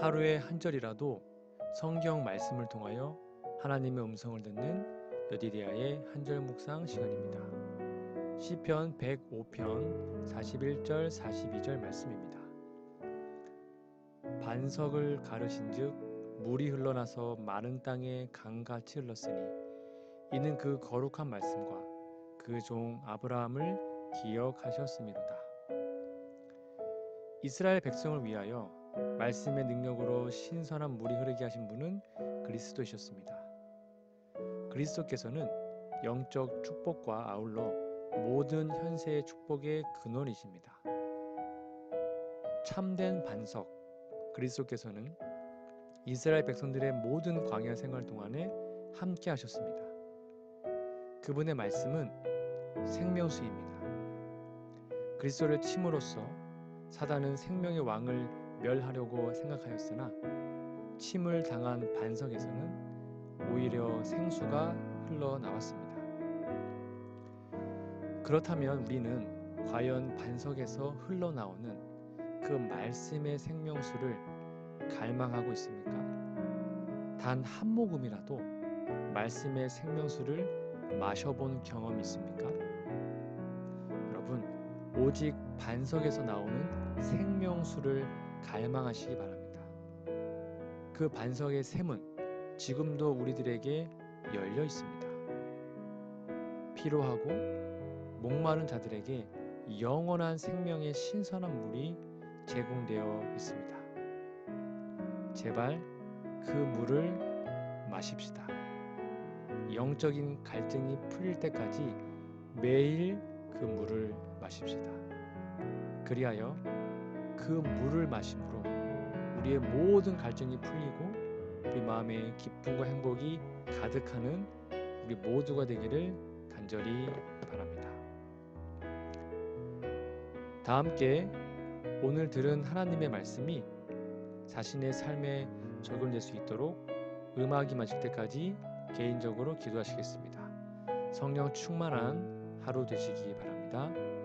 하루에 한 절이라도 성경 말씀을 통하여 하나님의 음성을 듣는 여디리아의 한절 묵상 시간입니다. 시편 105편 41절 42절 말씀입니다. 반석을 가르신즉 물이 흘러나서 마른 땅에 강같이 흘렀으니 이는 그 거룩한 말씀과 그 종 아브라함을 기억하셨음이로다. 이스라엘 백성을 위하여 말씀의 능력으로 신선한 물이 흐르게 하신 분은 그리스도이셨습니다. 그리스도께서는 영적 축복과 아울러 모든 현세의 축복의 근원이십니다. 참된 반석 그리스도께서는 이스라엘 백성들의 모든 광야 생활 동안에 함께 하셨습니다. 그분의 말씀은 생명수입니다. 그리스도를 침으로써 사단은 생명의 왕을 멸하려고 생각하였으나 침을 당한 반석에서는 오히려 생수가 흘러나왔습니다. 그렇다면 우리는 과연 반석에서 흘러나오는 그 말씀의 생명수를 갈망하고 있습니까? 단 한 모금이라도 말씀의 생명수를 마셔본 경험이 있습니까? 여러분, 오직 반석에서 나오는 생명수를 갈망하시기 바랍니다. 그 반석의 샘은 지금도 우리들에게 열려 있습니다. 피로하고 목마른 자들에게 영원한 생명의 신선한 물이 제공되어 있습니다. 제발 그 물을 마십시다. 영적인 갈등이 풀릴 때까지 매일 그 물을 마십시다. 그리하여 그 물을 마심으로 우리의 모든 갈증이 풀리고 우리 마음에 기쁨과 행복이 가득하는 우리 모두가 되기를 간절히 바랍니다. 다 함께 오늘 들은 하나님의 말씀이 자신의 삶에 적용될 수 있도록 음악이 마칠 때까지 개인적으로 기도하시겠습니다. 성령 충만한 하루 되시기 바랍니다.